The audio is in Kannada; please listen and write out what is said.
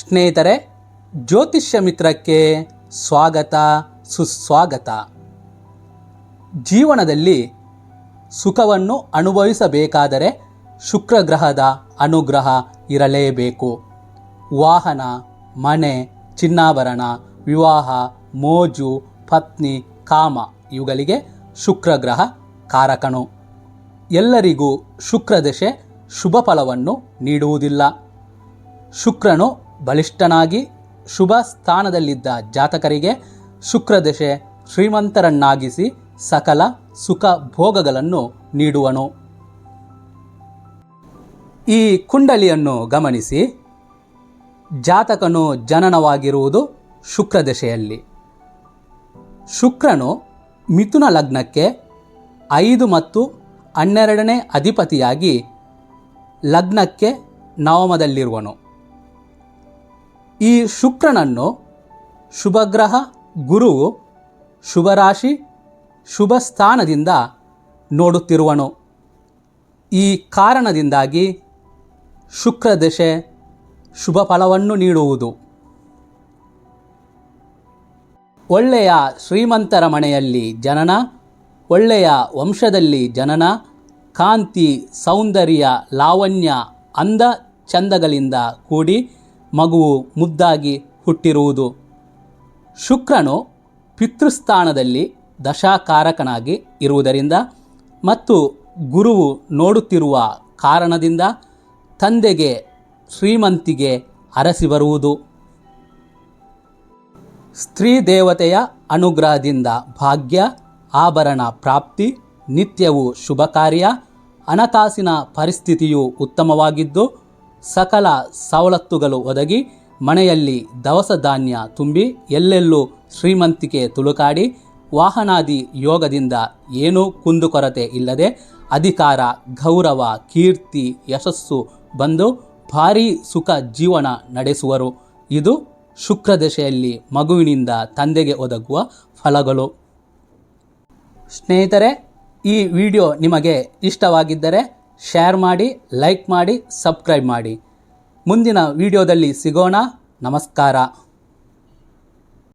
ಸ್ನೇಹಿತರೆ, ಜ್ಯೋತಿಷ್ಯ ಮಿತ್ರಕ್ಕೆ ಸ್ವಾಗತ, ಸುಸ್ವಾಗತ. ಜೀವನದಲ್ಲಿ ಸುಖವನ್ನು ಅನುಭವಿಸಬೇಕಾದರೆ ಶುಕ್ರ ಗ್ರಹದ ಅನುಗ್ರಹ ಇರಲೇಬೇಕು. ವಾಹನ, ಮನೆ, ಚಿನ್ನಾಭರಣ, ವಿವಾಹ, ಮೋಜು, ಪತ್ನಿ, ಕಾಮ ಇವುಗಳಿಗೆ ಶುಕ್ರ ಗ್ರಹ ಕಾರಕನು. ಎಲ್ಲರಿಗೂ ಶುಕ್ರದಶೆ ಶುಭ ಫಲವನ್ನು ನೀಡುವುದಿಲ್ಲ. ಶುಕ್ರನು ಬಲಿಷ್ಠನಾಗಿ ಶುಭ ಸ್ಥಾನದಲ್ಲಿದ್ದ ಜಾತಕರಿಗೆ ಶುಕ್ರದಶೆ ಶ್ರೀಮಂತರನ್ನಾಗಿಸಿ ಸಕಲ ಸುಖ ಭೋಗಗಳನ್ನು ನೀಡುವನು. ಈ ಕುಂಡಲಿಯನ್ನು ಗಮನಿಸಿ. ಜಾತಕನು ಜನನವಾಗಿರುವುದು ಶುಕ್ರದಶೆಯಲ್ಲಿ ಶುಕ್ರನು ಮಿಥುನ ಲಗ್ನಕ್ಕೆ ಐದು ಮತ್ತು ಹನ್ನೆರಡನೇ ಅಧಿಪತಿಯಾಗಿ ಲಗ್ನಕ್ಕೆ ನವಮದಲ್ಲಿರುವನು. ಈ ಶುಕ್ರನನ್ನು ಶುಭಗ್ರಹ ಗುರುವು ಶುಭರಾಶಿ ಶುಭ ಸ್ಥಾನದಿಂದ ನೋಡುತ್ತಿರುವನು. ಈ ಕಾರಣದಿಂದಾಗಿ ಶುಕ್ರದಶೆ ಶುಭ ಫಲವನ್ನು ನೀಡುವುದು. ಒಳ್ಳೆಯ ಶ್ರೀಮಂತರ ಮನೆಯಲ್ಲಿ ಜನನ, ಒಳ್ಳೆಯ ವಂಶದಲ್ಲಿ ಜನನ, ಕಾಂತಿ, ಸೌಂದರ್ಯ, ಲಾವಣ್ಯ ಅಂದ ಚಂದಗಳಿಂದ ಕೂಡಿ ಮಗುವು ಮುದ್ದಾಗಿ ಹುಟ್ಟಿರುವುದು. ಶುಕ್ರನು ಪಿತೃಸ್ಥಾನದಲ್ಲಿ ದಶಾಕಾರಕನಾಗಿ ಇರುವುದರಿಂದ ಮತ್ತು ಗುರುವು ನೋಡುತ್ತಿರುವ ಕಾರಣದಿಂದ ತಂದೆಗೆ ಶ್ರೀಮಂತಿಗೆ ಅರಸಿ ಬರುವುದು. ಸ್ತ್ರೀ ದೇವತೆಯ ಅನುಗ್ರಹದಿಂದ ಭಾಗ್ಯ, ಆಭರಣ ಪ್ರಾಪ್ತಿ, ನಿತ್ಯವು ಶುಭ ಕಾರ್ಯ ಹಣಕಾಸಿನ ಪರಿಸ್ಥಿತಿಯು ಉತ್ತಮವಾಗಿದ್ದು ಸಕಲ ಸವಲತ್ತುಗಳು ಒದಗಿ ಮನೆಯಲ್ಲಿ ದವಸ ಧಾನ್ಯ ತುಂಬಿ ಎಲ್ಲೆಲ್ಲೂ ಶ್ರೀಮಂತಿಕೆ ತುಳುಕಾಡಿ ವಾಹನಾದಿ ಯೋಗದಿಂದ ಏನೂ ಕುಂದುಕೊರತೆ ಇಲ್ಲದೆ ಅಧಿಕಾರ, ಗೌರವ, ಕೀರ್ತಿ, ಯಶಸ್ಸು ಬಂದು ಭಾರೀ ಸುಖ ಜೀವನ ನಡೆಸುವರು. ಇದು ಶುಕ್ರದಶೆಯಲ್ಲಿ ಮಗುವಿನಿಂದ ತಂದೆಗೆ ಒದಗುವ ಫಲಗಳು. ಸ್ನೇಹಿತರೆ, ಈ ವಿಡಿಯೋ ನಿಮಗೆ ಇಷ್ಟವಾಗಿದ್ದರೆ ಶೇರ್ ಮಾಡಿ ಲೈಕ್ ಮಾಡಿ ಸಬ್ಸ್ಕ್ರೈಬ್ ಮಾಡಿ. ಮುಂದಿನ ವಿಡಿಯೋದಲ್ಲಿ ಸಿಗೋಣ. ನಮಸ್ಕಾರ.